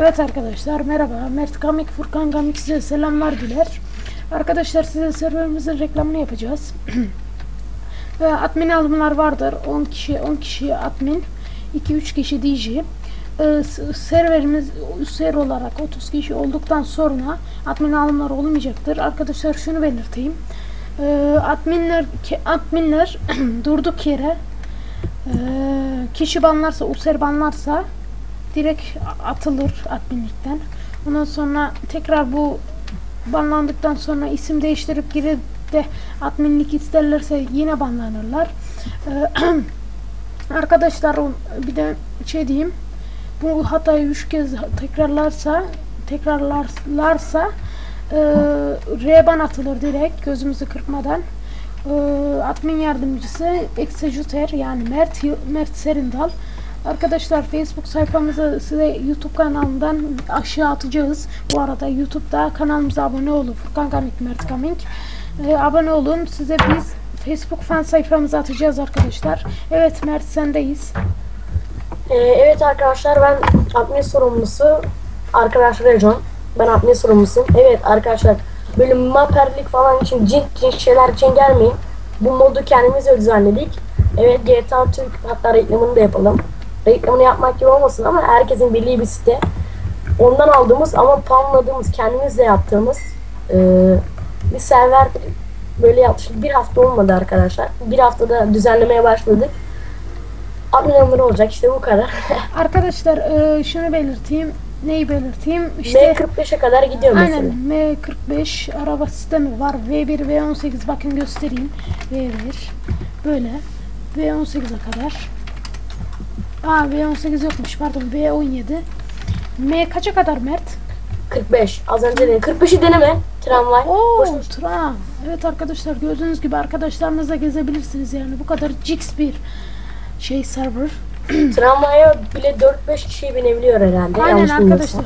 Evet arkadaşlar merhaba. Mert Gamik, Furkan Gamik size selamlar diler. Arkadaşlar size serverimizin reklamını yapacağız. Ve admin alımlar vardır. 10 kişi 10 kişi admin, 2-3 kişi DJ. Ee, serverimiz üser olarak 30 kişi olduktan sonra admin alımlar olmayacaktır. Arkadaşlar şunu belirteyim. Ee, adminler adminler durduk yere ee, kişi banlarsa, user banlarsa direkt atılır adminlikten. Ondan sonra tekrar bu banlandıktan sonra isim değiştirip geri de adminlik isterlerse yine banlanırlar. Ee, arkadaşlar bir de şey diyeyim. Bu hatayı üç kez tekrarlarsa tekrarlarlarsa e, reban atılır direkt gözümüzü kırpmadan. E, admin yardımcısı Executor yani Mert Mert Serindal. Arkadaşlar Facebook sayfamızı size YouTube kanalından aşağı atacağız. Bu arada YouTube'da kanalımıza abone olun. Furkan Gamik, Mert Gamik. Ee, abone olun. Size biz Facebook fan sayfamıza atacağız arkadaşlar. Evet Mert sendeyiz. Ee, evet arkadaşlar ben admin sorumlusu arkadaş Rejon. Ben admin sorumlusuyum. Evet arkadaşlar böyle maperlik falan için cin cin şeyler için gelmeyin. Bu modu kendimiz düzenledik. Evet GTA Türk hatta reklamını da yapalım. Reklamını yapmak gibi olmasın ama herkesin bildiği bir site. Ondan aldığımız ama puanladığımız kendimizle yaptığımız e, bir server böyle yaklaşık bir hafta olmadı arkadaşlar. Bir haftada düzenlemeye başladık. Admin olacak işte bu kadar. Arkadaşlar e, şunu belirteyim. Neyi belirteyim? İşte M45'e kadar gidiyor mesela. Aynen M45 araba sistemi var. V1 V18 bakın göstereyim. V1 böyle V18'e kadar. Aa V18 yokmuş pardon V17. M kaça kadar Mert? 45. Az önce dedim. 45'i deneme. Tramvay. Oo Boş ver. tram. Evet arkadaşlar gördüğünüz gibi arkadaşlarınızla gezebilirsiniz yani bu kadar Jix bir şey server. Tramvaya bile 4-5 kişi binebiliyor herhalde. Aynen Yanlış arkadaşlar. bilmiyorsam.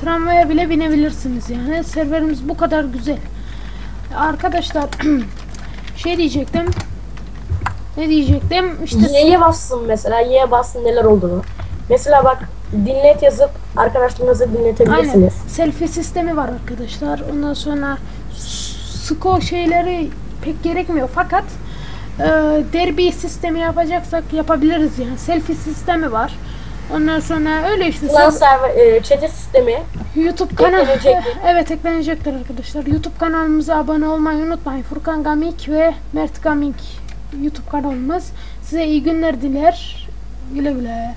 Tramvaya bile binebilirsiniz yani. Serverimiz bu kadar güzel. Arkadaşlar şey diyecektim. Ne diyecektim? İşte Y'ye bassın mesela. Y'ye bassın neler olduğunu. Mesela bak dinlet yazıp arkadaşlarınızı dinletebilirsiniz. aynen selfie sistemi var arkadaşlar. Ondan sonra sko şeyleri pek gerekmiyor fakat e, derbi sistemi yapacaksak yapabiliriz yani. Selfie sistemi var. Ondan sonra öyle işte. Lan server, e, çete sistemi. YouTube kanal evet eklenecektir arkadaşlar. YouTube kanalımıza abone olmayı unutmayın. Furkan Gamik ve Mert Gamik YouTube kanalımız. Size iyi günler diler. Güle güle.